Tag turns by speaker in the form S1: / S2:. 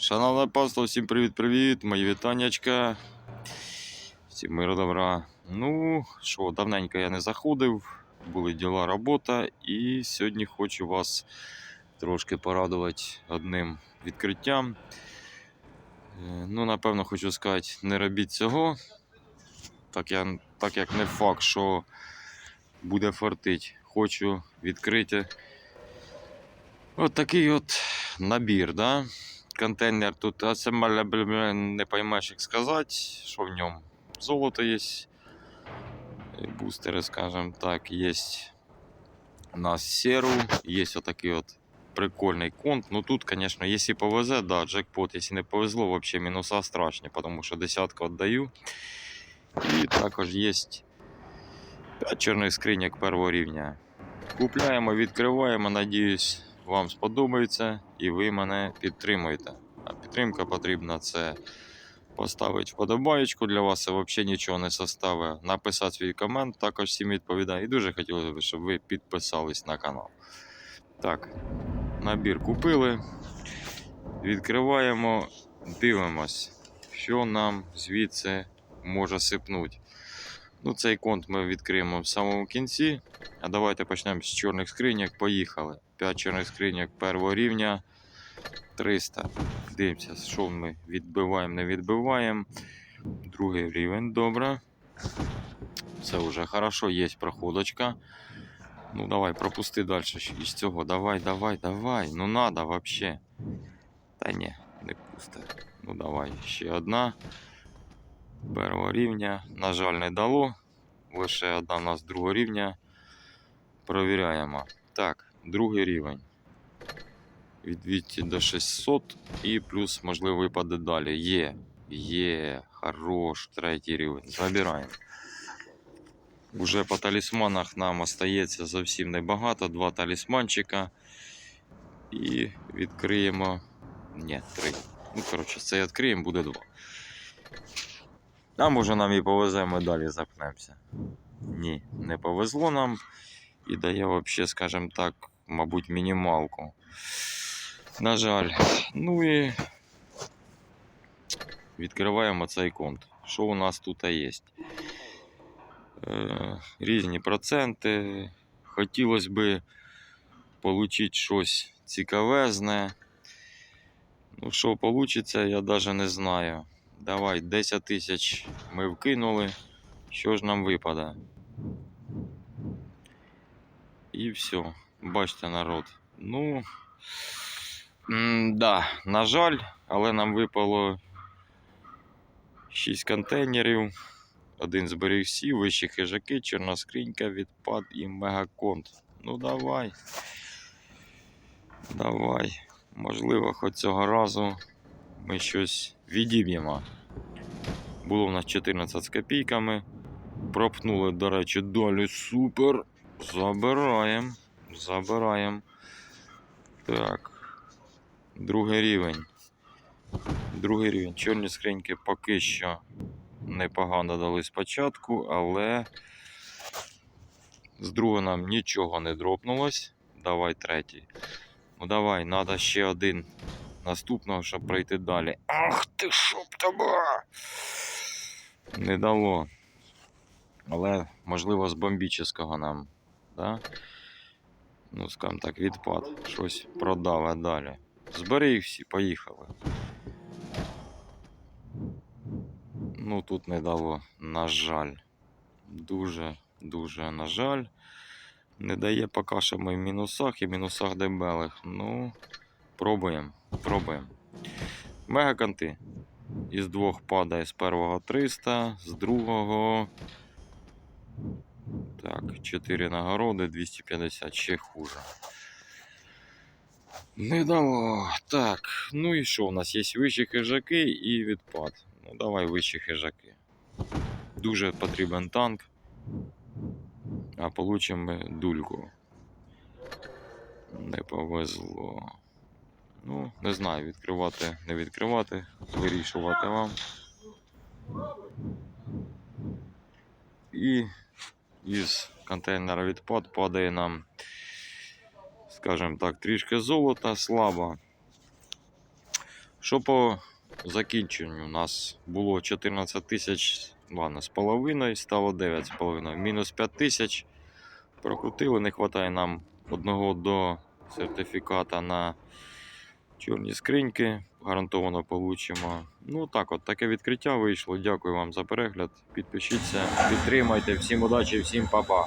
S1: Шановне панство, всім привіт-привіт, мої вітаннячка. Всім миру добра. Ну, що, давненько я не заходив, були діла, робота, і сьогодні хочу вас трошки порадувати одним відкриттям. Е, Ну, напевно, хочу сказати, не робіть цього. Так, я, так як не факт, що буде фартить. Хочу відкрити от такий от набір, да? Контейнер тут асемаля не поймеш, як сказати, що в ньому. Золото є, бустери, скажем так, є у нас серу, є отакий от прикольний конт. Ну тут, конечно, если повезе, да, джекпот, если не повезло, вообще мінуса страшні, тому що десятку віддаю. І також є 5 чорних скриньок першого рівня. Купляємо, відкриваємо, надіюсь, вам сподобається і ви мене підтримуєте. А підтримка потрібна це поставити вподобаєчку для вас, це взагалі нічого не составить. Написати свій комент, також всім відповідаю. І дуже хотілося б, щоб ви підписались на канал. Так, набір купили. Відкриваємо, дивимось, що нам звідси може сипнути. Ну, цей конт ми відкриємо в самому кінці. А давайте почнемо з чорних скриньок. Поїхали. 5 чорних скриньок першого рівня 300. Дивимося, що ми відбиваємо, не відбиваємо. Другий рівень, добре. Це вже хорошо, є проходочка. Ну давай, пропусти далі із цього. Давай, давай, давай. Ну надо вообще. Та ні, не пусте. Ну давай, ще одна. Першого рівня. На жаль, не дало. Лише одна в нас другого рівня. Провіряємо. Так, другий рівень. Від 200 до 600 і плюс, можливо, випаде далі. Є. Є. Хорош. Третій рівень. Забираємо. Уже по талісманах нам остається зовсім небагато. Два талісманчика. І відкриємо. Ні, три. Ну, коротше, цей відкриємо, буде два. А може нам і повезе, ми далі запнемося. Ні, не повезло нам. І дає взагалі, скажімо так, мабуть, мінімалку. На жаль. Ну і відкриваємо цей конт. Що у нас тут є? Е, різні проценти. Хотілося б отримати щось цікавезне. Ну, що вийде, я навіть не знаю. Давай, 10 тисяч ми вкинули. Що ж нам випаде? І все. Бачите, народ. Ну. м, Да, на жаль, але нам випало 6 контейнерів. Один зберігся, вищі хижаки, чорна скринька, відпад і мегаконт. Ну давай. Давай. Можливо, хоч цього разу ми щось відіб'ємо. Було в нас 14 з копійками. Пропнули, до речі, долю супер. Забираємо. Забираємо. Так. Другий рівень. Другий рівень. Чорні скриньки поки що непогано дали спочатку, але з другого нам нічого не дропнулось. Давай третій. Ну давай, треба ще один наступного, щоб пройти далі. Ах ти щоб тебе! Не дало. Але, можливо, з бомбічного нам. Да? Ну, скажімо так, відпад. Щось продаве далі. Збери їх всі, поїхали. Ну, тут не дало, на жаль. Дуже, дуже, на жаль. Не дає поки що ми в мінусах і мінусах дебелих. Ну, пробуємо, пробуємо. Мегаканти. Із двох падає з першого 300, з другого. Так, 4 нагороди, 250, ще хуже. Не дало. Так, ну і що? У нас є вищі хижаки і відпад. Ну, давай вищі хижаки. Дуже потрібен танк. А получимо дульку. Не повезло. Ну, не знаю, відкривати, не відкривати, вирішувати вам. І із контейнера відпад падає нам, скажімо так, трішки золота слабо. Що по закінченню? У нас було 14 тисяч, ладно, з половиною, стало 9 з половиною. Мінус 5 тисяч. Прокрутили, не вистачає нам одного до сертифіката на чорні скриньки. Гарантовано получимо. Ну так от, таке відкриття вийшло. Дякую вам за перегляд. Підпишіться, підтримайте. Всім удачі, всім па-па.